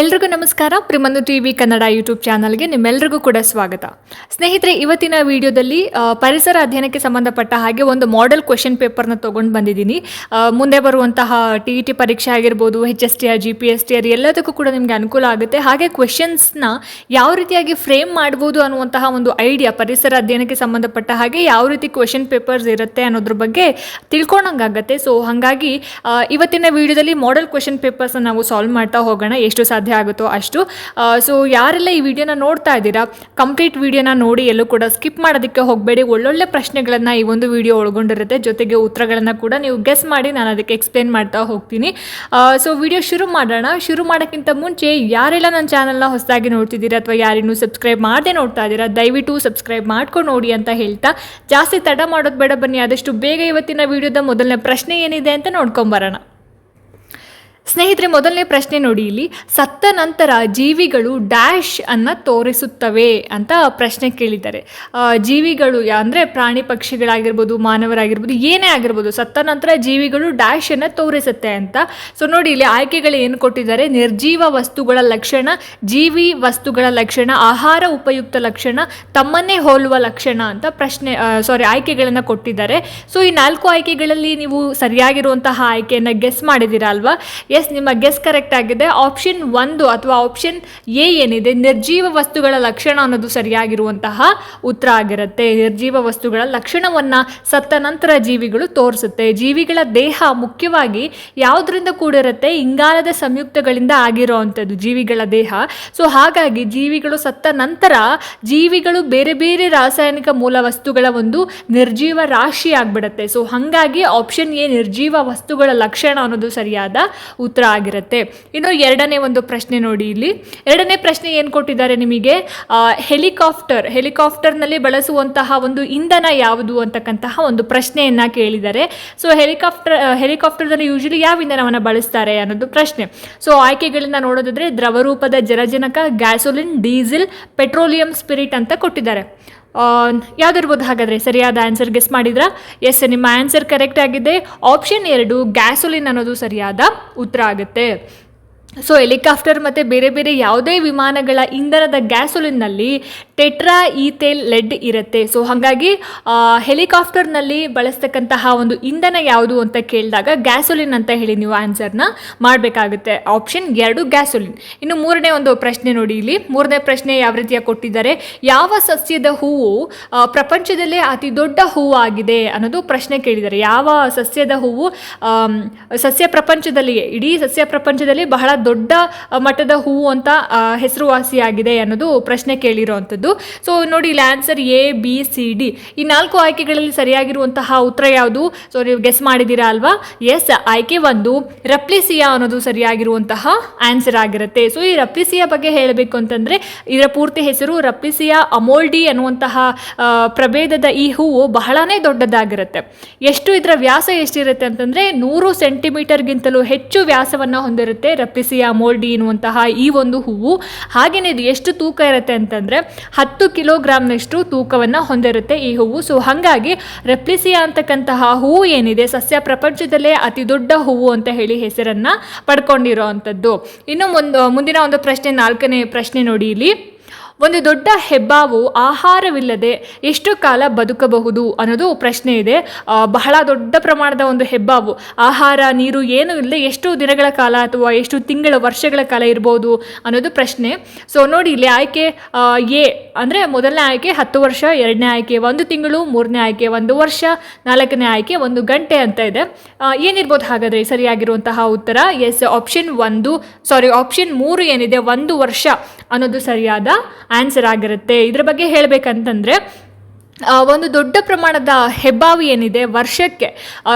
ಎಲ್ರಿಗೂ ನಮಸ್ಕಾರ. ಪ್ರಿಮನ್ನು ಟಿ ವಿ ಕನ್ನಡ ಯೂಟ್ಯೂಬ್ ಚಾನಲ್ಗೆ ನಿಮ್ಮೆಲ್ಲರಿಗೂ ಕೂಡ ಸ್ವಾಗತ. ಸ್ನೇಹಿತರೆ, ಇವತ್ತಿನ ವಿಡಿಯೋದಲ್ಲಿ ಪರಿಸರ ಅಧ್ಯಯನಕ್ಕೆ ಸಂಬಂಧಪಟ್ಟ ಹಾಗೆ ಒಂದು ಮಾಡೆಲ್ ಕ್ವೆಶನ್ ಪೇಪರ್ನ ತೊಗೊಂಡು ಬಂದಿದ್ದೀನಿ. ಮುಂದೆ ಬರುವಂತಹ ಟಿ ಇ ಟಿ ಪರೀಕ್ಷೆ ಆಗಿರ್ಬೋದು H S T R G P S T R ಎಲ್ಲದಕ್ಕೂ ಕೂಡ ನಿಮಗೆ ಅನುಕೂಲ ಆಗುತ್ತೆ. ಹಾಗೆ ಕ್ವೆಶನ್ಸ್ನ ಯಾವ ರೀತಿಯಾಗಿ ಫ್ರೇಮ್ ಮಾಡ್ಬೋದು ಅನ್ನುವಂತಹ ಒಂದು ಐಡಿಯಾ ಪರಿಸರ ಅಧ್ಯಯನಕ್ಕೆ ಸಂಬಂಧಪಟ್ಟ ಹಾಗೆ ಯಾವ ರೀತಿ ಕ್ವೆಶನ್ ಪೇಪರ್ಸ್ ಇರುತ್ತೆ ಅನ್ನೋದ್ರ ಬಗ್ಗೆ ತಿಳ್ಕೊಂಡಂಗಾಗತ್ತೆ. ಸೊ ಹಾಗಾಗಿ ಇವತ್ತಿನ ವಿಡಿಯೋದಲ್ಲಿ ಮಾಡೆಲ್ ಕ್ವೆಶನ್ ಪೇಪರ್ಸ್ನ ನಾವು ಸಾಲ್ವ್ ಮಾಡ್ತಾ ಹೋಗೋಣ. ಎಷ್ಟು ಆಗುತ್ತೋ ಅಷ್ಟು. ಸೊ ಯಾರೆಲ್ಲ ಈ ವಿಡಿಯೋನ ನೋಡ್ತಾ ಇದ್ದೀರಾ ಕಂಪ್ಲೀಟ್ ವಿಡಿಯೋನ ನೋಡಿ ಎಲ್ಲೂ ಕೂಡ ಸ್ಕಿಪ್ ಮಾಡೋದಕ್ಕೆ ಹೋಗಬೇಡಿ. ಒಳ್ಳೊಳ್ಳೆ ಪ್ರಶ್ನೆಗಳನ್ನು ಈ ಒಂದು ವಿಡಿಯೋ ಒಳಗೊಂಡಿರುತ್ತೆ. ಜೊತೆಗೆ ಉತ್ತರಗಳನ್ನು ಕೂಡ ನೀವು ಗೆಸ್ ಮಾಡಿ ನಾನು ಅದಕ್ಕೆ ಎಕ್ಸ್ಪ್ಲೇನ್ ಮಾಡ್ತಾ ಹೋಗ್ತೀನಿ. ಸೊ ವಿಡಿಯೋ ಶುರು ಮಾಡೋಣ. ಶುರು ಮಾಡೋಕ್ಕಿಂತ ಮುಂಚೆ ಯಾರೆಲ್ಲ ನನ್ನ ಚಾನಲ್ನ ಹೊಸದಾಗಿ ನೋಡ್ತಿದ್ದೀರಾ ಅಥವಾ ಯಾರಿನ್ನೂ ಸಬ್ಸ್ಕ್ರೈಬ್ ಮಾಡದೆ ನೋಡ್ತಾ ಇದ್ದೀರಾ, ದಯವಿಟ್ಟು ಸಬ್ಸ್ಕ್ರೈಬ್ ಮಾಡ್ಕೊಂಡು ನೋಡಿ ಅಂತ ಹೇಳ್ತಾ. ಜಾಸ್ತಿ ತಡ ಮಾಡೋದು ಬೇಡ ಬನ್ನಿ. ಆದಷ್ಟು ಬೇಗ ಇವತ್ತಿನ ವಿಡಿಯೋದ ಮೊದಲನೇ ಪ್ರಶ್ನೆ ಏನಿದೆ ಅಂತ ನೋಡ್ಕೊಂಬರೋಣ. ಸ್ನೇಹಿತರೆ, ಮೊದಲನೇ ಪ್ರಶ್ನೆ ನೋಡಿ ಇಲ್ಲಿ. ಸತ್ತ ನಂತರ ಜೀವಿಗಳು ಡ್ಯಾಶ್ ಅನ್ನು ತೋರಿಸುತ್ತವೆ ಅಂತ ಪ್ರಶ್ನೆ ಕೇಳಿದ್ದಾರೆ. ಜೀವಿಗಳು ಅಂದರೆ ಪ್ರಾಣಿ ಪಕ್ಷಿಗಳಾಗಿರ್ಬೋದು, ಮಾನವರಾಗಿರ್ಬೋದು, ಏನೇ ಆಗಿರ್ಬೋದು, ಸತ್ತ ನಂತರ ಜೀವಿಗಳು ಡ್ಯಾಶ್ ಅನ್ನ ತೋರಿಸುತ್ತೆ ಅಂತ. ಸೊ ನೋಡಿ ಇಲ್ಲಿ ಆಯ್ಕೆಗಳು ಏನು ಕೊಟ್ಟಿದ್ದಾರೆ. ನಿರ್ಜೀವ ವಸ್ತುಗಳ ಲಕ್ಷಣ, ಜೀವಿ ವಸ್ತುಗಳ ಲಕ್ಷಣ, ಆಹಾರ ಉಪಯುಕ್ತ ಲಕ್ಷಣ, ತಮ್ಮನ್ನೇ ಹೋಲುವ ಲಕ್ಷಣ ಅಂತ ಪ್ರಶ್ನೆ ಸಾರಿ ಆಯ್ಕೆಗಳನ್ನು ಕೊಟ್ಟಿದ್ದಾರೆ. ಸೊ ಈ ನಾಲ್ಕು ಆಯ್ಕೆಗಳಲ್ಲಿ ನೀವು ಸರಿಯಾಗಿರುವಂತಹ ಆಯ್ಕೆಯನ್ನು ಗೆಸ್ ಮಾಡಿದ್ದೀರಾ ಅಲ್ವಾ? ಎಸ್ ನಿಮ್ಮ ಗೆಸ್ ಕರೆಕ್ಟ್ ಆಗಿದೆ. ಆಪ್ಷನ್ ಒಂದು ಅಥವಾ ಆಪ್ಷನ್ ಎ ಏನಿದೆ? ನಿರ್ಜೀವ ವಸ್ತುಗಳ ಲಕ್ಷಣ ಅನ್ನೋದು ಸರಿಯಾಗಿರುವಂತಹ ಉತ್ತರ ಆಗಿರುತ್ತೆ. ನಿರ್ಜೀವ ವಸ್ತುಗಳ ಲಕ್ಷಣವನ್ನ ಸತ್ತ ನಂತರ ಜೀವಿಗಳು ತೋರಿಸುತ್ತೆ. ಜೀವಿಗಳ ದೇಹ ಮುಖ್ಯವಾಗಿ ಯಾವುದರಿಂದ ಕೂಡಿರುತ್ತೆ? ಇಂಗಾಲದ ಸಂಯುಕ್ತಗಳಿಂದ ಆಗಿರುವಂಥದ್ದು ಜೀವಿಗಳ ದೇಹ. ಸೊ ಹಾಗಾಗಿ ಜೀವಿಗಳು ಸತ್ತ ನಂತರ ಜೀವಿಗಳು ಬೇರೆ ಬೇರೆ ರಾಸಾಯನಿಕ ಮೂಲ ವಸ್ತುಗಳ ಒಂದು ನಿರ್ಜೀವ ರಾಶಿ ಆಗ್ಬಿಡುತ್ತೆ. ಸೊ ಹಾಗಾಗಿ ಆಪ್ಷನ್ ಎ ನಿರ್ಜೀವ ವಸ್ತುಗಳ ಲಕ್ಷಣ ಅನ್ನೋದು ಸರಿಯಾದ ಉತ್ತರ ಆಗಿರುತ್ತೆ. ಇನ್ನು ಎರಡನೇ ಒಂದು ಪ್ರಶ್ನೆ ನೋಡಿ ಇಲ್ಲಿ. ಎರಡನೇ ಪ್ರಶ್ನೆ ಏನು ಕೊಟ್ಟಿದ್ದಾರೆ ನಿಮಗೆ? ಹೆಲಿಕಾಪ್ಟರ್ ಹೆಲಿಕಾಪ್ಟರ್ನಲ್ಲಿ ಬಳಸುವಂತಹ ಒಂದು ಇಂಧನ ಯಾವುದು ಅಂತಕ್ಕಂತಹ ಒಂದು ಪ್ರಶ್ನೆಯನ್ನು ಕೇಳಿದ್ದಾರೆ. ಸೊ ಹೆಲಿಕಾಪ್ಟರ್ ಹೆಲಿಕಾಪ್ಟರ್ದಲ್ಲಿ ಯೂಶಲಿ ಯಾವ ಇಂಧನವನ್ನು ಬಳಸ್ತಾರೆ ಅನ್ನೋದು ಪ್ರಶ್ನೆ. ಸೊ ಆಯ್ಕೆಗಳನ್ನ ನೋಡೋದಾದ್ರೆ ದ್ರವರೂಪದ ಜಲಜನಕ ಗ್ಯಾಸೋಲಿನ್ ಡೀಸೆಲ್ ಪೆಟ್ರೋಲಿಯಂ ಸ್ಪಿರಿಟ್ ಅಂತ ಕೊಟ್ಟಿದ್ದಾರೆ. ಯಾವ್ದಿರ್ಬೋದು ಹಾಗಾದರೆ ಸರಿಯಾದ ಆನ್ಸರ್ ಗೆಸ್ ಮಾಡಿದ್ರಾ? ಎಸ್ ನಿಮ್ಮ ಆನ್ಸರ್ ಕರೆಕ್ಟ್ ಆಗಿದೆ. ಆಪ್ಷನ್ ಎರಡು ಗ್ಯಾಸೋಲಿನ್ ಅನ್ನೋದು ಸರಿಯಾದ ಉತ್ತರ ಆಗುತ್ತೆ. ಸೊ ಹೆಲಿಕಾಪ್ಟರ್ ಮತ್ತು ಬೇರೆ ಬೇರೆ ಯಾವುದೇ ವಿಮಾನಗಳ ಇಂಧನದ ಗ್ಯಾಸೋಲಿನ್ನಲ್ಲಿ ಟೆಟ್ರಾ ಈಥೇಲ್ ಲೆಡ್ ಇರುತ್ತೆ. ಸೊ ಹಾಗಾಗಿ ಹೆಲಿಕಾಪ್ಟರ್ನಲ್ಲಿ ಬಳಸ್ತಕ್ಕಂತಹ ಒಂದು ಇಂಧನ ಯಾವುದು ಅಂತ ಕೇಳಿದಾಗ ಗ್ಯಾಸೋಲಿನ್ ಅಂತ ಹೇಳಿ ನೀವು ಆನ್ಸರ್ನ ಮಾಡಬೇಕಾಗುತ್ತೆ. ಆಪ್ಷನ್ ಎರಡು ಗ್ಯಾಸೋಲಿನ್ ಇನ್ನು ಮೂರನೇ ಒಂದು ಪ್ರಶ್ನೆ ನೋಡಿ ಇಲ್ಲಿ. ಮೂರನೇ ಪ್ರಶ್ನೆ ಯಾವ ರೀತಿಯ ಕೊಟ್ಟಿದ್ದಾರೆ? ಯಾವ ಸಸ್ಯದ ಹೂವು ಪ್ರಪಂಚದಲ್ಲೇ ಅತಿ ದೊಡ್ಡ ಹೂವು ಆಗಿದೆ ಅನ್ನೋದು ಪ್ರಶ್ನೆ ಕೇಳಿದ್ದಾರೆ. ಯಾವ ಸಸ್ಯದ ಹೂವು ಸಸ್ಯ ಪ್ರಪಂಚದಲ್ಲಿ ಇಡೀ ಸಸ್ಯ ಪ್ರಪಂಚದಲ್ಲಿ ಬಹಳ ದೊಡ್ಡ ಮಟ್ಟದ ಹೂವು ಅಂತ ಹೆಸರುವಾಸಿಯಾಗಿದೆ ಅನ್ನೋದು ಪ್ರಶ್ನೆ ಕೇಳಿರೋವಂಥದ್ದು ಸೊ ನೋಡಿ, ಇಲ್ಲಿ answer A B C D ಈ ನಾಲ್ಕು ಆಯ್ಕೆಗಳಲ್ಲಿ ಸರಿಯಾಗಿರುವಂತಹ ಉತ್ತರ ಯಾವುದು? ಸೊ ನೀವು ಗೆಸ್ ಮಾಡಿದ್ದೀರಾ ಅಲ್ವಾ? ಎಸ್ ಆಯ್ಕೆ ಒಂದು. ರಪ್ಲಿಸಿಯಾ ಅನ್ನೋದು ಸರಿಯಾಗಿರುವಂತಹ ಆನ್ಸರ್ ಆಗಿರುತ್ತೆ. ಸೊ ಈ ರಪ್ಲಿಸಿಯಾ ಬಗ್ಗೆ ಹೇಳಬೇಕು ಅಂತಂದ್ರೆ, ಇದರ ಪೂರ್ತಿ ಹೆಸರು ರಪ್ಲಿಸಿಯಾ ಅಮೋಲ್ಡಿ ಅನ್ನುವಂತಹ ಪ್ರಭೇದದ ಈ ಹೂವು ಬಹಳನೇ ದೊಡ್ಡದಾಗಿರುತ್ತೆ. ಎಷ್ಟು ಇದರ ವ್ಯಾಸ ಎಷ್ಟಿರುತ್ತೆ ಅಂತಂದ್ರೆ, ನೂರು ಸೆಂಟಿಮೀಟರ್ಗಿಂತಲೂ ಹೆಚ್ಚು ವ್ಯಾಸವನ್ನು ಹೊಂದಿರುತ್ತೆ ರಪ್ಲಿಸಿಯಾ ಮೋಲ್ಡಿ ಎನ್ನುವಂತಹ ಈ ಒಂದು ಹೂವು ಹಾಗೆಯೇ ಇದು ಎಷ್ಟು ತೂಕ ಇರುತ್ತೆ ಅಂತಂದ್ರೆ ಹತ್ತು ಕಿಲೋಗ್ರಾಮ್ನಷ್ಟು ತೂಕವನ್ನು ಹೊಂದಿರುತ್ತೆ ಈ ಹೂವು. ಸೊ ಹಾಗಾಗಿ ರೆಪ್ಲಿಸಿಯಾ ಅಂತಕ್ಕಂತಹ ಹೂವು ಏನಿದೆ? ಸಸ್ಯ ಪ್ರಪಂಚದಲ್ಲೇ ಅತಿ ದೊಡ್ಡ ಹೂವು ಅಂತ ಹೇಳಿ ಹೆಸರನ್ನ ಪಡ್ಕೊಂಡಿರೋ ಅಂಥದ್ದು ಇನ್ನು ಮುಂದೆ, ಮುಂದಿನ ಒಂದು ಪ್ರಶ್ನೆ, ನಾಲ್ಕನೇ ಪ್ರಶ್ನೆ ನೋಡಿ ಇಲ್ಲಿ. ಒಂದು ದೊಡ್ಡ ಹೆಬ್ಬಾವು ಆಹಾರವಿಲ್ಲದೆ ಎಷ್ಟು ಕಾಲ ಬದುಕಬಹುದು ಅನ್ನೋದು ಪ್ರಶ್ನೆ ಇದೆ. ಬಹಳ ದೊಡ್ಡ ಪ್ರಮಾಣದ ಒಂದು ಹೆಬ್ಬಾವು. ಆಹಾರ, ನೀರು ಏನೂ ಇಲ್ಲದೆ ಎಷ್ಟು ದಿನಗಳ ಕಾಲ ಅಥವಾ ಎಷ್ಟು ತಿಂಗಳ, ವರ್ಷಗಳ ಕಾಲ ಇರ್ಬೋದು ಅನ್ನೋದು ಪ್ರಶ್ನೆ. ಸೊ ನೋಡಿ ಇಲ್ಲಿ ಆಯ್ಕೆ ಎ ಅಂದರೆ ಮೊದಲನೇ ಆಯ್ಕೆ ಹತ್ತು ವರ್ಷ, ಎರಡನೇ ಆಯ್ಕೆ ಒಂದು ತಿಂಗಳು, ಮೂರನೇ ಆಯ್ಕೆ ಒಂದು ವರ್ಷ, ನಾಲ್ಕನೇ ಆಯ್ಕೆ ಒಂದು ಗಂಟೆ ಅಂತ ಇದೆ. ಏನಿರ್ಬೋದು ಹಾಗಾದರೆ ಸರಿಯಾಗಿರುವಂತಹ ಉತ್ತರ? ಎಸ್ ಆಪ್ಷನ್ ಒಂದು ಸಾರಿ ಆಪ್ಷನ್ ಮೂರು ಏನಿದೆ, ಒಂದು ವರ್ಷ ಅನ್ನೋದು ಸರಿಯಾದ ಆನ್ಸರ್ ಆಗಿರುತ್ತೆ. ಇದ್ರ ಬಗ್ಗೆ ಹೇಳಬೇಕಂತಂದ್ರೆ ಒಂದು ದೊಡ್ಡ ಪ್ರಮಾಣದ ಹೆಬ್ಬಾವು ಏನಿದೆ ವರ್ಷಕ್ಕೆ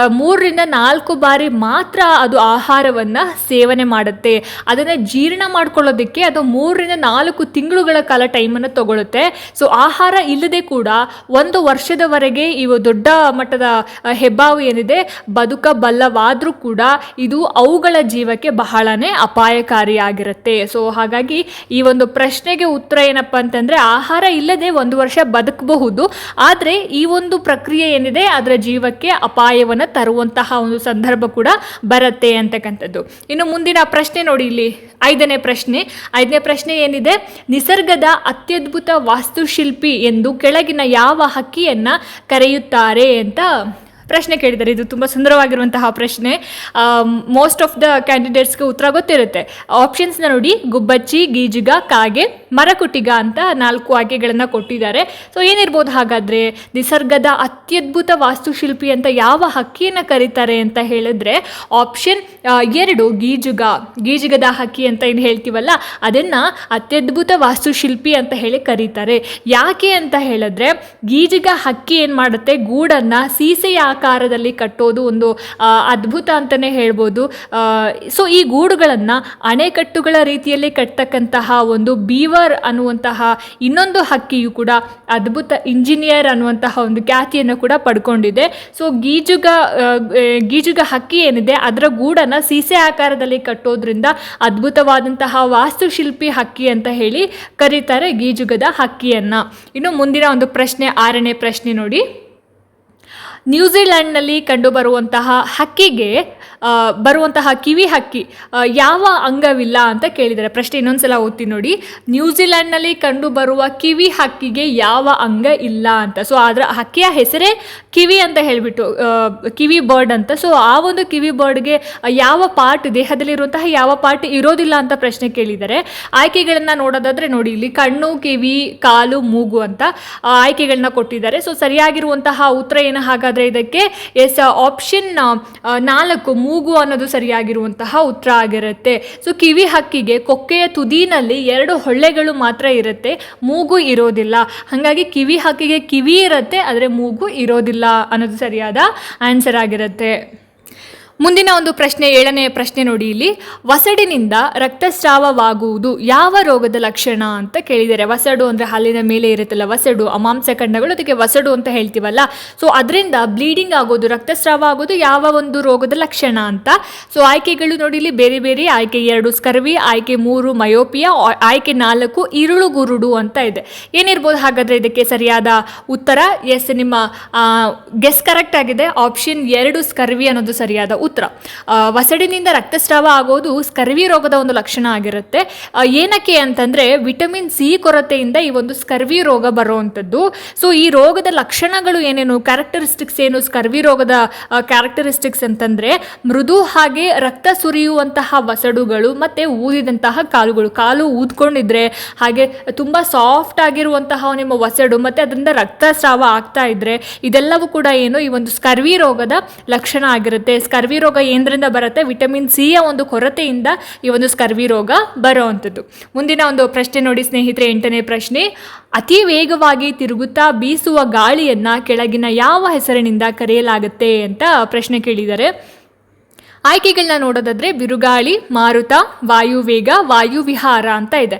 ಮೂರರಿಂದ ನಾಲ್ಕು ಬಾರಿ ಮಾತ್ರ ಅದು ಆಹಾರವನ್ನು ಸೇವನೆ ಮಾಡುತ್ತೆ. ಅದನ್ನು ಜೀರ್ಣ ಮಾಡ್ಕೊಳ್ಳೋದಕ್ಕೆ ಅದು ಮೂರರಿಂದ ನಾಲ್ಕು ತಿಂಗಳುಗಳ ಕಾಲ ಟೈಮನ್ನು ತಗೊಳ್ಳುತ್ತೆ ಸೊ, ಆಹಾರ ಇಲ್ಲದೆ ಕೂಡ ಒಂದು ವರ್ಷದವರೆಗೆ ಇವು ದೊಡ್ಡ ಮಟ್ಟದ ಹೆಬ್ಬಾವು ಏನಿದೆ ಬದುಕಬಲ್ಲವಾದರೂ ಕೂಡ ಇದು ಅವುಗಳ ಜೀವಕ್ಕೆ ಬಹಳನೇ ಅಪಾಯಕಾರಿಯಾಗಿರುತ್ತೆ. ಸೊ, ಹಾಗಾಗಿ ಈ ಒಂದು ಪ್ರಶ್ನೆಗೆ ಉತ್ತರ ಏನಪ್ಪ ಅಂತಂದರೆ, ಆಹಾರ ಇಲ್ಲದೆ ಒಂದು ವರ್ಷ ಬದುಕಬಹುದು ಆದರೆ ಈ ಒಂದು ಪ್ರಕ್ರಿಯೆ ಏನಿದೆ, ಅದರ ಜೀವಕ್ಕೆ ಅಪಾಯವನ್ನು ತರುವಂತಹ ಒಂದು ಸಂದರ್ಭ ಕೂಡ ಬರುತ್ತೆ ಅಂತಕ್ಕಂಥದ್ದು. ಇನ್ನು ಮುಂದಿನ ಪ್ರಶ್ನೆ ನೋಡಿ ಇಲ್ಲಿ, ಐದನೇ ಪ್ರಶ್ನೆ. ಐದನೇ ಪ್ರಶ್ನೆ ಏನಿದೆ, ನಿಸರ್ಗದ ಅತ್ಯದ್ಭುತ ವಾಸ್ತುಶಿಲ್ಪಿ ಎಂದು ಕೆಳಗಿನ ಯಾವ ಹಕ್ಕಿಯನ್ನು ಕರೆಯುತ್ತಾರೆ ಅಂತ ಪ್ರಶ್ನೆ ಕೇಳಿದ್ದಾರೆ. ಇದು ತುಂಬ ಸುಂದರವಾಗಿರುವಂತಹ ಪ್ರಶ್ನೆ. ಮೋಸ್ಟ್ ಆಫ್ ದ ಕ್ಯಾಂಡಿಡೇಟ್ಸ್ಗೆ ಉತ್ತರ ಗೊತ್ತಿರುತ್ತೆ. ಆಪ್ಷನ್ಸ್ನ ನೋಡಿ. ಗುಬ್ಬಚ್ಚಿ, ಗೀಜಿಗ, ಕಾಗೆ, ಮರಕುಟಿಗ ಅಂತ ನಾಲ್ಕು ಆಯ್ಕೆಗಳನ್ನು ಕೊಟ್ಟಿದ್ದಾರೆ. ಸೊ ಏನಿರ್ಬೋದು ಹಾಗಾದರೆ? ನಿಸರ್ಗದ ಅತ್ಯದ್ಭುತ ವಾಸ್ತುಶಿಲ್ಪಿ ಅಂತ ಯಾವ ಹಕ್ಕಿಯನ್ನು ಕರೀತಾರೆ ಅಂತ ಹೇಳಿದ್ರೆ ಆಪ್ಷನ್ ಎರಡು ಗೀಜುಗ. ಗೀಜುಗದ ಹಕ್ಕಿ ಅಂತ ಏನು ಹೇಳ್ತೀವಲ್ಲ, ಅದನ್ನು ಅತ್ಯದ್ಭುತ ವಾಸ್ತುಶಿಲ್ಪಿ ಅಂತ ಹೇಳಿ ಕರೀತಾರೆ. ಯಾಕೆ ಅಂತ ಹೇಳಿದ್ರೆ, ಗೀಜಿಗ ಹಕ್ಕಿ ಏನು ಮಾಡುತ್ತೆ? ಗೂಡನ್ನು ಸೀಸೆಯ ಆಕಾರದಲ್ಲಿ ಕಟ್ಟೋದು ಒಂದು ಅದ್ಭುತ ಅಂತಲೇ ಹೇಳ್ಬೋದು. ಸೊ ಈ ಗೂಡುಗಳನ್ನು ಅಣೆಕಟ್ಟುಗಳ ರೀತಿಯಲ್ಲಿ ಕಟ್ತಕ್ಕಂತಹ ಒಂದು ಬೀವರ್ ಅನ್ನುವಂತಹ ಇನ್ನೊಂದು ಹಕ್ಕಿಯು ಕೂಡ ಅದ್ಭುತ ಇಂಜಿನಿಯರ್ ಅನ್ನುವಂತಹ ಒಂದು ಖ್ಯಾತಿಯನ್ನು ಕೂಡ ಪಡ್ಕೊಂಡಿದೆ. ಸೊ ಗೀಜುಗ ಗೀಜುಗ ಹಕ್ಕಿ ಏನಿದೆ, ಅದರ ಗೂಡನ್ನು ಸೀಸೆ ಆಕಾರದಲ್ಲಿ ಕಟ್ಟೋದ್ರಿಂದ ಅದ್ಭುತವಾದಂತಹ ವಾಸ್ತುಶಿಲ್ಪಿ ಹಕ್ಕಿ ಅಂತ ಹೇಳಿ ಕರೀತಾರೆ ಗೀಜುಗದ ಹಕ್ಕಿಯನ್ನು. ಇನ್ನು ಮುಂದಿನ ಒಂದು ಪ್ರಶ್ನೆ, ಆರನೇ ಪ್ರಶ್ನೆ ನೋಡಿ. ನ್ಯೂಜಿಲ್ಯಾಂಡ್ನಲ್ಲಿ ಕಂಡುಬರುವಂತಹ ಹಕ್ಕಿಗೆ ಬರುವಂತಹ ಕಿವಿ ಹಕ್ಕಿ ಯಾವ ಅಂಗವಿಲ್ಲ ಅಂತ ಕೇಳಿದ್ದಾರೆ. ಪ್ರಶ್ನೆ ಇನ್ನೊಂದ್ಸಲ ಓದ್ತೀನಿ ನೋಡಿ. ನ್ಯೂಜಿಲ್ಯಾಂಡ್ನಲ್ಲಿ ಕಂಡುಬರುವ ಕಿವಿ ಹಕ್ಕಿಗೆ ಯಾವ ಅಂಗ ಇಲ್ಲ ಅಂತ. ಸೊ ಅದರ ಹಕ್ಕಿಯ ಹೆಸರೇ ಕಿವಿ ಅಂತ ಹೇಳಿಬಿಟ್ಟು ಕಿವಿ ಬರ್ಡ್ ಅಂತ. ಸೊ ಆ ಒಂದು ಕಿವಿ ಬರ್ಡ್ಗೆ ಯಾವ ಪಾರ್ಟ್ ದೇಹದಲ್ಲಿರುವಂತಹ ಯಾವ ಪಾರ್ಟ್ ಇರೋದಿಲ್ಲ ಅಂತ ಪ್ರಶ್ನೆ ಕೇಳಿದ್ದಾರೆ. ಆಯ್ಕೆಗಳನ್ನು ನೋಡೋದಾದ್ರೆ ನೋಡಿ, ಇಲ್ಲಿ ಕಣ್ಣು, ಕಿವಿ, ಕಾಲು, ಮೂಗು ಅಂತ ಆಯ್ಕೆಗಳನ್ನ ಕೊಟ್ಟಿದ್ದಾರೆ. ಸೊ ಸರಿಯಾಗಿರುವಂತಹ ಉತ್ತರ ಏನು ಹಾಗಾದ್ರೆ ಇದಕ್ಕೆ ಎಸ್ ಆಪ್ಷನ್ ನಾಲ್ಕು, ಮೂಗು ಅನ್ನೋದು ಸರಿಯಾಗಿರುವಂತಹ ಉತ್ತರ ಆಗಿರುತ್ತೆ. ಸೊ ಕಿವಿ ಹಕ್ಕಿಗೆ ಕೊಕ್ಕೆಯ ತುದಿನಲ್ಲಿ ಎರಡು ಹೊಳ್ಳೆಗಳು ಮಾತ್ರ ಇರುತ್ತೆ. ಮೂಗು ಇರೋದಿಲ್ಲ. ಹಾಗಾಗಿ ಕಿವಿ ಹಕ್ಕಿಗೆ ಕಿವಿ ಇರುತ್ತೆ, ಆದರೆ ಮೂಗು ಇರೋದಿಲ್ಲ ಅನ್ನೋದು ಸರಿಯಾದ ಆನ್ಸರ್ ಆಗಿರುತ್ತೆ. ಮುಂದಿನ ಒಂದು ಪ್ರಶ್ನೆ ಏಳನೆಯ ಪ್ರಶ್ನೆ ನೋಡಿ ಇಲ್ಲಿ. ವಸಡಿನಿಂದ ರಕ್ತಸ್ರಾವವಾಗುವುದು ಯಾವ ರೋಗದ ಲಕ್ಷಣ ಅಂತ ಕೇಳಿದ್ದಾರೆ ವಸಡು ಅಂದರೆ ಹಾಲಿನ ಮೇಲೆ ಇರುತ್ತಲ್ಲ, ವಸಡು, ಅಮಾಂಸ ಖಂಡಗಳು, ಅದಕ್ಕೆ ವಸಡು ಅಂತ ಹೇಳ್ತೀವಲ್ಲ. ಸೊ ಅದರಿಂದ ಬ್ಲೀಡಿಂಗ್ ಆಗೋದು, ರಕ್ತಸ್ರಾವ ಆಗೋದು ಯಾವ ಒಂದು ರೋಗದ ಲಕ್ಷಣ ಅಂತ. ಸೊ ಆಯ್ಕೆಗಳು ನೋಡಿ ಇಲ್ಲಿ ಬೇರೆ ಬೇರೆ, ಆಯ್ಕೆ ಎರಡು ಸ್ಕರ್ವಿ, ಆಯ್ಕೆ ಮೂರು ಮಯೋಪಿಯಾ, ಆಯ್ಕೆ ನಾಲ್ಕು ಇರುಳು ಗುರುಡು ಅಂತ ಇದೆ. ಏನಿರ್ಬೋದು ಹಾಗಾದರೆ ಇದಕ್ಕೆ ಸರಿಯಾದ ಉತ್ತರ? ಎಸ್ ನಿಮ್ಮ ಗೆಸ್ ಕರೆಕ್ಟ್ ಆಗಿದೆ. ಆಪ್ಷನ್ ಎರಡು ಸ್ಕರ್ವಿ ಅನ್ನೋದು ಸರಿಯಾದ ಉತ್ತರ. ವಸಡಿನಿಂದ ರಕ್ತಸ್ರಾವ ಆಗೋದು ಸ್ಕರ್ವಿ ರೋಗದ ಒಂದು ಲಕ್ಷಣ ಆಗಿರುತ್ತೆ. ಏನಕ್ಕೆ ಅಂತಂದ್ರೆ ವಿಟಮಿನ್ ಸಿ ಕೊರತೆಯಿಂದ ಈ ಒಂದು ಸ್ಕರ್ವಿ ರೋಗ ಬರುವಂಥದ್ದು. ಸೊ ಈ ರೋಗದ ಲಕ್ಷಣಗಳು ಏನೇನು? ಕ್ಯಾರೆಕ್ಟರಿಸ್ಟಿಕ್ಸ್ ಏನು? ಸ್ಕರ್ವಿ ರೋಗದ ಕ್ಯಾರೆಕ್ಟರಿಸ್ಟಿಕ್ಸ್ ಅಂತಂದ್ರೆ ಮೃದು ಹಾಗೆ ರಕ್ತ ಸುರಿಯುವಂತಹ ವಸಡುಗಳು ಮತ್ತೆ ಊದಿದಂತಹ ಕಾಲುಗಳು. ಕಾಲು ಊದ್ಕೊಂಡಿದ್ರೆ ಹಾಗೆ ತುಂಬಾ ಸಾಫ್ಟ್ ಆಗಿರುವಂತಹ ನಿಮ್ಮ ವಸಡು ಮತ್ತೆ ಅದರಿಂದ ರಕ್ತಸ್ರಾವ ಆಗ್ತಾ ಇದ್ರೆ ಇದೆಲ್ಲವೂ ಕೂಡ ಏನು? ಈ ಒಂದು ಸ್ಕರ್ವಿ ರೋಗದ ಲಕ್ಷಣ ಆಗಿರುತ್ತೆ. ಸ್ಕರ್ವಿ ರೋಗ ಏನರಿಂದ ಬರುತ್ತೆ? ವಿಟಮಿನ್ ಸಿಯ ಒಂದು ಕೊರತೆಯಿಂದ ಈ ಒಂದು ಸ್ಕರ್ವಿ ರೋಗ ಬರುವಂಥದ್ದು. ಮುಂದಿನ ಒಂದು ಪ್ರಶ್ನೆ ನೋಡಿ ಸ್ನೇಹಿತರೆ, ಎಂಟನೇ ಪ್ರಶ್ನೆ. ಅತಿ ವೇಗವಾಗಿ ತಿರುಗುತ್ತಾ ಬೀಸುವ ಗಾಳಿಯನ್ನು ಕೆಳಗಿನ ಯಾವ ಹೆಸರಿನಿಂದ ಕರೆಯಲಾಗುತ್ತೆ ಅಂತ ಪ್ರಶ್ನೆ ಕೇಳಿದ್ದಾರೆ. ಆಯ್ಕೆಗಳನ್ನ ನೋಡೋದಾದ್ರೆ ಬಿರುಗಾಳಿ, ಮಾರುತ, ವಾಯುವೇಗ, ವಾಯುವಿಹಾರ ಅಂತ ಇದೆ.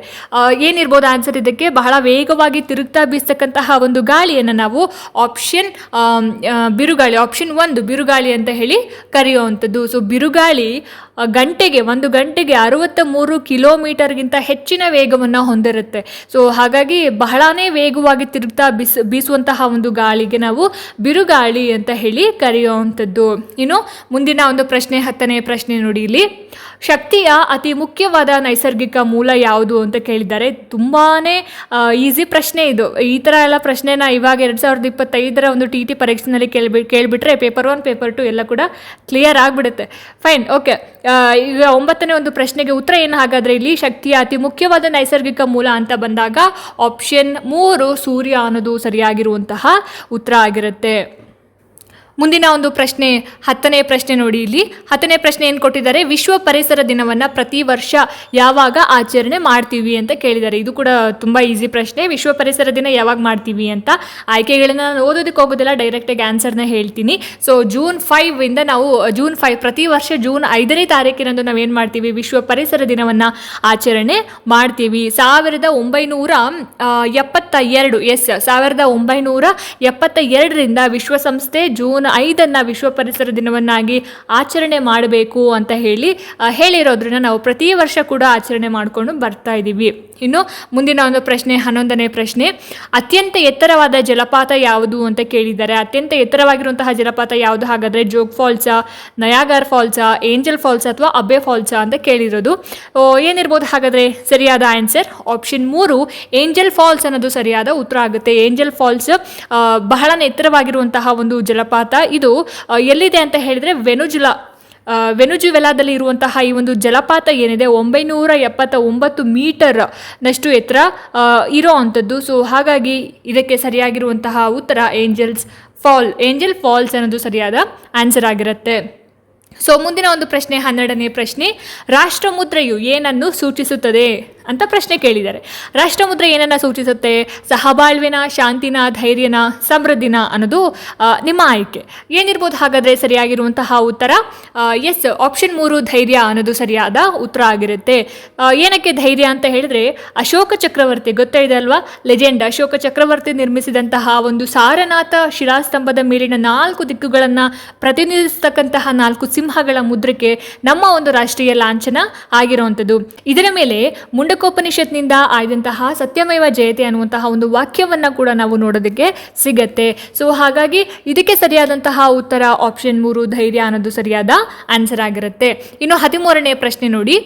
ಏನಿರ್ಬೋದು ಆನ್ಸರ್ ಇದಕ್ಕೆ? ಬಹಳ ವೇಗವಾಗಿ ತಿರುಗ್ತಾ ಬೀಸ್ತಕ್ಕಂತಹ ಒಂದು ಗಾಳಿಯನ್ನು ನಾವು ಆಪ್ಷನ್ ಬಿರುಗಾಳಿ ಆಪ್ಷನ್ ಒಂದು ಬಿರುಗಾಳಿ ಅಂತ ಹೇಳಿ ಕರೆಯುವಂಥದ್ದು. ಸೊ ಬಿರುಗಾಳಿ ಗಂಟೆಗೆ, ಒಂದು ಗಂಟೆಗೆ ಅರವತ್ತ ಮೂರು ಕಿಲೋಮೀಟರ್ಗಿಂತ ಹೆಚ್ಚಿನ ವೇಗವನ್ನು ಹೊಂದಿರುತ್ತೆ. ಸೊ ಹಾಗಾಗಿ ಬಹಳನೇ ವೇಗವಾಗಿ ತಿರುಗ್ತಾ ಬಿಸ್, ಬೀಸುವಂತಹ ಒಂದು ಗಾಳಿಗೆ ನಾವು ಬಿರುಗಾಳಿ ಅಂತ ಹೇಳಿ ಕರೆಯುವಂಥದ್ದು. ಇನ್ನು ಮುಂದಿನ ಒಂದು ಪ್ರಶ್ನೆ, ಹತ್ತನೇ ಪ್ರಶ್ನೆ ನೋಡಿ ಇಲ್ಲಿ. ಶಕ್ತಿಯ ಅತಿ ಮುಖ್ಯವಾದ ನೈಸರ್ಗಿಕ ಮೂಲ ಯಾವುದು ಅಂತ ಕೇಳಿದ್ದಾರೆ ತುಂಬಾ ಈಸಿ ಪ್ರಶ್ನೆ ಇದು. ಈ ಥರ ಎಲ್ಲ ಪ್ರಶ್ನೆನ ಇವಾಗ ಎರಡು ಸಾವಿರದ ಇಪ್ಪತ್ತೈದರ ಒಂದು ಟಿ ಟಿ ಪರೀಕ್ಷೆನಲ್ಲಿ ಕೇಳ್ಬಿ, ಕೇಳಿಬಿಟ್ರೆ ಪೇಪರ್ ಒನ್ ಪೇಪರ್ ಟು ಎಲ್ಲ ಕೂಡ ಕ್ಲಿಯರ್ ಆಗಿಬಿಡುತ್ತೆ. ಫೈನ್ ಓಕೆ ಈಗ ಒಂಬತ್ತನೇ ಒಂದು ಪ್ರಶ್ನೆಗೆ ಉತ್ತರ ಏನು? ಹಾಗಾದರೆ ಇಲ್ಲಿ ಶಕ್ತಿಯ ಅತಿ ಮುಖ್ಯವಾದ ನೈಸರ್ಗಿಕ ಮೂಲ ಅಂತ ಬಂದಾಗ ಆಪ್ಷನ್ ಮೂರು ಸೂರ್ಯ ಅನ್ನೋದು ಸರಿಯಾಗಿರುವಂತಹ ಉತ್ತರ ಆಗಿರುತ್ತೆ. ಮುಂದಿನ ಒಂದು ಪ್ರಶ್ನೆ, ಹತ್ತನೇ ಪ್ರಶ್ನೆ ನೋಡಿ ಇಲ್ಲಿ. ಹತ್ತನೇ ಪ್ರಶ್ನೆ ಏನು ಕೊಟ್ಟಿದ್ದಾರೆ, ವಿಶ್ವ ಪರಿಸರ ದಿನವನ್ನು ಪ್ರತಿ ವರ್ಷ ಯಾವಾಗ ಆಚರಣೆ ಮಾಡ್ತೀವಿ ಅಂತ ಕೇಳಿದ್ದಾರೆ. ಇದು ಕೂಡ ತುಂಬ ಈಸಿ ಪ್ರಶ್ನೆ. ವಿಶ್ವ ಪರಿಸರ ದಿನ ಯಾವಾಗ ಮಾಡ್ತೀವಿ ಅಂತ ಆಯ್ಕೆಗಳನ್ನು ನಾನು ಓದೋದಕ್ಕೆ ಹೋಗೋದಿಲ್ಲ ಡೈರೆಕ್ಟಾಗಿ ಆನ್ಸರ್ನ ಹೇಳ್ತೀನಿ. ಸೊ ಜೂನ್ ಫೈವ್ ಇಂದ ನಾವು ಜೂನ್ ಫೈವ್ ಪ್ರತಿ ವರ್ಷ ಜೂನ್ ಐದನೇ ತಾರೀಕಿನಂದು ನಾವೇನು ಮಾಡ್ತೀವಿ? ವಿಶ್ವ ಪರಿಸರ ದಿನವನ್ನು ಆಚರಣೆ ಮಾಡ್ತೀವಿ. ಸಾವಿರದ ಒಂಬೈನೂರ ಎಪ್ಪತ್ತ ಎರಡು ಎಸ್ ಸಾವಿರದ ಒಂಬೈನೂರ ಎಪ್ಪತ್ತ ಎರಡರಿಂದ ವಿಶ್ವಸಂಸ್ಥೆ ಜೂನ್ ಜೂನ್ ಐದನ್ನು ವಿಶ್ವ ಪರಿಸರ ದಿನವನ್ನಾಗಿ ಆಚರಣೆ ಮಾಡಬೇಕು ಅಂತ ಹೇಳಿ ಹೇಳಿರೋದ್ರನ್ನ ನಾವು ಪ್ರತಿ ವರ್ಷ ಕೂಡ ಆಚರಣೆ ಮಾಡಿಕೊಂಡು ಬರ್ತಾ ಇದ್ದೀವಿ ಇನ್ನು ಮುಂದಿನ ಒಂದು ಪ್ರಶ್ನೆ, ಹನ್ನೊಂದನೇ ಪ್ರಶ್ನೆ. ಅತ್ಯಂತ ಎತ್ತರವಾದ ಜಲಪಾತ ಯಾವುದು ಅಂತ ಕೇಳಿದ್ದಾರೆ. ಅತ್ಯಂತ ಎತ್ತರವಾಗಿರುವಂತಹ ಜಲಪಾತ ಯಾವುದು? ಹಾಗಾದರೆ ಜೋಗ್ ಫಾಲ್ಸಾ, ನಯಾಗಾರ್ ಫಾಲ್ಸಾ, ಏಂಜಲ್ ಫಾಲ್ಸ್ ಅಥವಾ ಅಬ್ಬೆ ಫಾಲ್ಸಾ ಅಂತ ಕೇಳಿರೋದು. ಏನಿರ್ಬೋದು ಹಾಗಾದರೆ? ಸರಿಯಾದ ಆನ್ಸರ್? ಆಪ್ಷನ್ ಮೂರು, ಏಂಜಲ್ ಫಾಲ್ಸ್ ಅನ್ನೋದು ಸರಿಯಾದ ಉತ್ತರ ಆಗುತ್ತೆ. ಏಂಜಲ್ ಫಾಲ್ಸ್ ಬಹಳ ಎತ್ತರವಾಗಿರುವಂತಹ ಒಂದು ಜಲಪಾತ. ಇದು ಎಲ್ಲಿದೆ ಅಂತ ಹೇಳಿದರೆ, ವೆನುಜುಲಾ ವೆನುಜುವೆಲಾದಲ್ಲಿ ಇರುವಂತಹ ಈ ಒಂದು ಜಲಪಾತ ಏನಿದೆ ಒಂಬೈನೂರ ಎಪ್ಪತ್ತ ಒಂಬತ್ತು ಮೀಟರ್ ನಷ್ಟು ಎತ್ತರ ಇರೋ ಅಂಥದ್ದು. ಸೊ ಹಾಗಾಗಿ ಇದಕ್ಕೆ ಸರಿಯಾಗಿರುವಂತಹ ಉತ್ತರ, ಏಂಜಲ್ಸ್ ಫಾಲ್, ಏಂಜಲ್ ಫಾಲ್ಸ್ ಅನ್ನೋದು ಸರಿಯಾದ ಆನ್ಸರ್ ಆಗಿರುತ್ತೆ. ಸೊ ಮುಂದಿನ ಒಂದು ಪ್ರಶ್ನೆ, ಹನ್ನೆರಡನೇ ಪ್ರಶ್ನೆ, ರಾಷ್ಟ್ರಮುದ್ರೆಯು ಏನನ್ನು ಸೂಚಿಸುತ್ತದೆ? ಅಂತ ಪ್ರಶ್ನೆ ಕೇಳಿದ್ದಾರೆ. ರಾಷ್ಟ್ರಮುದ್ರೆ ಏನನ್ನ ಸೂಚಿಸುತ್ತೆ? ಸಹಬಾಳ್ವೆನ, ಶಾಂತಿನ, ಧೈರ್ಯನ, ಸಮೃದ್ಧಿನ ಅನ್ನೋದು ನಿಮ್ಮ ಆಯ್ಕೆ. ಏನಿರ್ಬೋದು ಹಾಗಾದರೆ ಸರಿಯಾಗಿರುವಂತಹ ಉತ್ತರ? ಎಸ್ ಆಪ್ಷನ್ ಮೂರು ಧೈರ್ಯ ಅನ್ನೋದು ಸರಿಯಾದ ಉತ್ತರ ಆಗಿರುತ್ತೆ. ಏನಕ್ಕೆ ಧೈರ್ಯ ಅಂತ ಹೇಳಿದ್ರೆ, ಅಶೋಕ ಚಕ್ರವರ್ತಿ, ಗೊತ್ತೇ ಇದೆ ಅಲ್ವಾ? ಲೆಜೆಂಡ್ ಅಶೋಕ ಚಕ್ರವರ್ತಿ ನಿರ್ಮಿಸಿದಂತಹ ಒಂದು ಸಾರನಾಥ ಶಿಲಾಸ್ತಂಭದ ಮೇಲಿನ ನಾಲ್ಕು ದಿಕ್ಕುಗಳನ್ನು ಪ್ರತಿನಿಧಿಸ್ತಕ್ಕಂತಹ ನಾಲ್ಕು ಸಿಂಹಗಳ ಮುದ್ರಿಕೆ ನಮ್ಮ ಒಂದು ರಾಷ್ಟ್ರೀಯ ಲಾಂಛನ ಆಗಿರುವಂಥದ್ದು. ಇದರ ಮೇಲೆ ಮುಂಡಕೋಪನಿಷತ್ನಿಂದ ಆಯ್ದಂತಹ ಸತ್ಯಮೇವ ಜಯತೆ ಅನ್ನುವಂತಹ ಒಂದು ವಾಕ್ಯವನ್ನು ಕೂಡ ನಾವು ನೋಡೋದಕ್ಕೆ ಸಿಗತ್ತೆ. ಸೊ ಹಾಗಾಗಿ ಇದಕ್ಕೆ ಸರಿಯಾದಂತಹ ಉತ್ತರ ಆಪ್ಷನ್ ಮೂರು ಧೈರ್ಯ ಅನ್ನೋದು ಸರಿಯಾದ ಆನ್ಸರ್ ಆಗಿರುತ್ತೆ. ಇನ್ನು ಹದಿಮೂರನೇ ಪ್ರಶ್ನೆ ನೋಡಿ.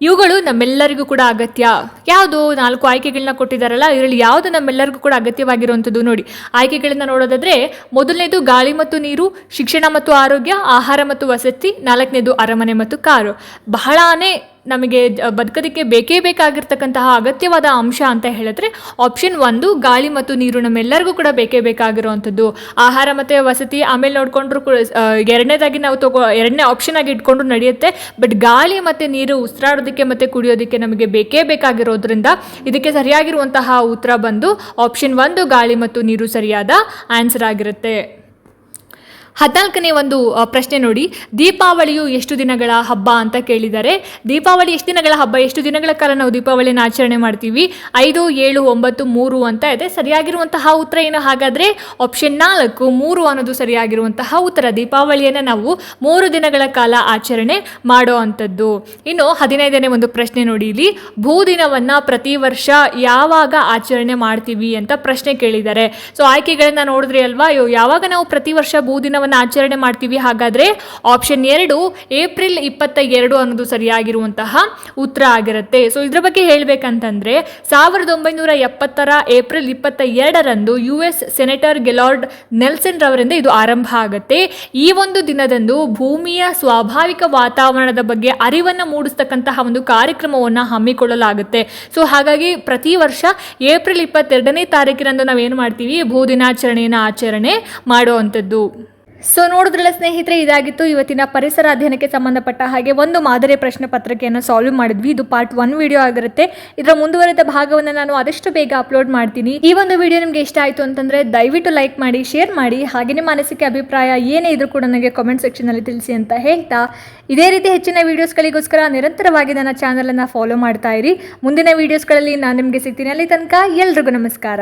ಇವುಗಳು ನಮ್ಮೆಲ್ಲರಿಗೂ ಕೂಡ ಅಗತ್ಯ. ಯಾವುದು? ನಾಲ್ಕು ಆಯ್ಕೆಗಳನ್ನ ಕೊಟ್ಟಿದ್ದಾರಲ್ಲ ಇದರಲ್ಲಿ ಯಾವುದು ನಮ್ಮೆಲ್ಲರಿಗೂ ಕೂಡ ಅಗತ್ಯವಾಗಿರುವಂಥದ್ದು ನೋಡಿ. ಆಯ್ಕೆಗಳನ್ನ ನೋಡೋದಾದ್ರೆ, ಮೊದಲನೇದು ಗಾಳಿ ಮತ್ತು ನೀರು, ಶಿಕ್ಷಣ ಮತ್ತು ಆರೋಗ್ಯ, ಆಹಾರ ಮತ್ತು ವಸತಿ, ನಾಲ್ಕನೇದು ಅರಮನೆ ಮತ್ತು ಕಾರು. ಬಹಳಾನೇ ನಮಗೆ ಬದುಕೋದಕ್ಕೆ ಬೇಕೇ ಬೇಕಾಗಿರ್ತಕ್ಕಂತಹ ಅಗತ್ಯವಾದ ಅಂಶ ಅಂತ ಹೇಳಿದ್ರೆ ಆಪ್ಷನ್ ಒಂದು, ಗಾಳಿ ಮತ್ತು ನೀರು ನಮ್ಮೆಲ್ಲರಿಗೂ ಕೂಡ ಬೇಕೇ ಬೇಕಾಗಿರುವಂಥದ್ದು. ಆಹಾರ ಮತ್ತು ವಸತಿ ಆಮೇಲೆ ನೋಡಿಕೊಂಡ್ರು ಕೂಡ ಎರಡನೇದಾಗಿ ನಾವು ತಗೋ, ಎರಡನೇ ಆಪ್ಷನ್ ಆಗಿ ಇಟ್ಕೊಂಡ್ರು ನಡೆಯುತ್ತೆ. ಬಟ್ ಗಾಳಿ ಮತ್ತು ನೀರು ಉಸಿರಾಡೋದಕ್ಕೆ ಮತ್ತು ಕುಡಿಯೋದಕ್ಕೆ ನಮಗೆ ಬೇಕೇ ಬೇಕಾಗಿರೋದ್ರಿಂದ ಇದಕ್ಕೆ ಸರಿಯಾಗಿರುವಂತಹ ಉತ್ತರ ಬಂದು ಆಪ್ಷನ್ ಒಂದು, ಗಾಳಿ ಮತ್ತು ನೀರು ಸರಿಯಾದ ಆನ್ಸರ್ ಆಗಿರುತ್ತೆ. ಹದಿನಾಲ್ಕನೇ ಒಂದು ಪ್ರಶ್ನೆ ನೋಡಿ. ದೀಪಾವಳಿಯು ಎಷ್ಟು ದಿನಗಳ ಹಬ್ಬ ಅಂತ ಕೇಳಿದ್ದಾರೆ ದೀಪಾವಳಿ ಎಷ್ಟು ದಿನಗಳ ಹಬ್ಬ, ಎಷ್ಟು ದಿನಗಳ ಕಾಲ ನಾವು ದೀಪಾವಳಿಯನ್ನು ಆಚರಣೆ ಮಾಡ್ತೀವಿ? ಐದು, ಏಳು, ಒಂಬತ್ತು, ಮೂರು ಅಂತ ಇದೆ. ಸರಿಯಾಗಿರುವಂತಹ ಉತ್ತರ ಏನು? ಹಾಗಾದರೆ ಆಪ್ಷನ್ ನಾಲ್ಕು, ಮೂರು ಅನ್ನೋದು ಸರಿಯಾಗಿರುವಂತಹ ಉತ್ತರ. ದೀಪಾವಳಿಯನ್ನು ನಾವು ಮೂರು ದಿನಗಳ ಕಾಲ ಆಚರಣೆ ಮಾಡೋ ಅಂಥದ್ದು. ಇನ್ನು ಹದಿನೈದನೇ ಒಂದು ಪ್ರಶ್ನೆ ನೋಡಿ ಇಲ್ಲಿ. ಭೂದಿನವನ್ನು ಪ್ರತಿ ವರ್ಷ ಯಾವಾಗ ಆಚರಣೆ ಮಾಡ್ತೀವಿ ಅಂತ ಪ್ರಶ್ನೆ ಕೇಳಿದ್ದಾರೆ ಸೊ ಆಯ್ಕೆಗಳನ್ನ ನೋಡಿದ್ರಿ ಅಲ್ವಾ? ಯಾವಾಗ ನಾವು ಪ್ರತಿ ವರ್ಷ ಭೂದಿನವನ್ನು ಆಚರಣೆ ಮಾಡ್ತೀವಿ. ಹಾಗಾದರೆ ಆಪ್ಷನ್ ಎರಡು ಏಪ್ರಿಲ್ ಇಪ್ಪತ್ತ ಎರಡು ಅನ್ನೋದು ಸರಿಯಾಗಿರುವಂತಹ ಉತ್ತರ ಆಗಿರುತ್ತೆ. ಸೊ ಇದರ ಬಗ್ಗೆ ಹೇಳಬೇಕಂತಂದರೆ, ಸಾವಿರದ ಒಂಬೈನೂರ ಎಪ್ಪತ್ತರ ಏಪ್ರಿಲ್ ಇಪ್ಪತ್ತ ಎರಡರಂದು U S senator Gaylord Nelson ರವರಿಂದ ಇದು ಆರಂಭ ಆಗುತ್ತೆ. ಈ ಒಂದು ದಿನದಂದು ಭೂಮಿಯ ಸ್ವಾಭಾವಿಕ ವಾತಾವರಣದ ಬಗ್ಗೆ ಅರಿವನ್ನು ಮೂಡಿಸ್ತಕ್ಕಂತಹ ಒಂದು ಕಾರ್ಯಕ್ರಮವನ್ನು ಹಮ್ಮಿಕೊಳ್ಳಲಾಗುತ್ತೆ. ಸೊ ಹಾಗಾಗಿ ಪ್ರತಿ ವರ್ಷ ಏಪ್ರಿಲ್ ಇಪ್ಪತ್ತೆರಡನೇ ತಾರೀಕಿನಂದು ನಾವೇನು ಮಾಡ್ತೀವಿ? ಭೂ ದಿನಾಚರಣೆಯನ್ನು ಆಚರಣೆ ಮಾಡುವಂಥದ್ದು. ಸೊ ನೋಡಿದ್ರಲ್ಲ ಸ್ನೇಹಿತರೆ, ಇದಾಗಿತ್ತು ಇವತ್ತಿನ ಪರಿಸರ ಅಧ್ಯಯನಕ್ಕೆ ಸಂಬಂಧಪಟ್ಟ ಹಾಗೆ ಒಂದು ಮಾದರಿ ಪ್ರಶ್ನೆ ಪತ್ರಿಕೆಯನ್ನು ಸಾಲ್ವ್ ಮಾಡಿದ್ವಿ. ಇದು ಪಾರ್ಟ್ ಒನ್ ವಿಡಿಯೋ ಆಗಿರುತ್ತೆ. ಇದರ ಮುಂದುವರೆದ ಭಾಗವನ್ನು ನಾನು ಆದಷ್ಟು ಬೇಗ ಅಪ್ಲೋಡ್ ಮಾಡ್ತೀನಿ. ಈ ಒಂದು ವಿಡಿಯೋ ನಿಮಗೆ ಇಷ್ಟ ಆಯಿತು ಅಂತಂದರೆ ದಯವಿಟ್ಟು ಲೈಕ್ ಮಾಡಿ ಶೇರ್ ಮಾಡಿ. ಹಾಗೆ ನಿಮ್ಮ ಅನಿಸಿಕೆ, ಅಭಿಪ್ರಾಯ ಏನೇ ಇದ್ರೂ ಕೂಡ ನನಗೆ ಕಾಮೆಂಟ್ ಸೆಕ್ಷನಲ್ಲಿ ತಿಳಿಸಿ ಅಂತ ಹೇಳ್ತಾ. ಇದೇ ರೀತಿ ಹೆಚ್ಚಿನ ವೀಡಿಯೋಸ್ಗಳಿಗೋಸ್ಕರ ನಿರಂತರವಾಗಿ ನನ್ನ ಚಾನಲನ್ನು ಫಾಲೋ ಮಾಡ್ತಾ ಇರಿ. ಮುಂದಿನ ವೀಡಿಯೋಸ್ಗಳಲ್ಲಿ ನಾನು ನಿಮಗೆ ಸಿಗ್ತೀನಿ. ಅಲ್ಲಿ ತನಕ ಎಲ್ರಿಗೂ ನಮಸ್ಕಾರ.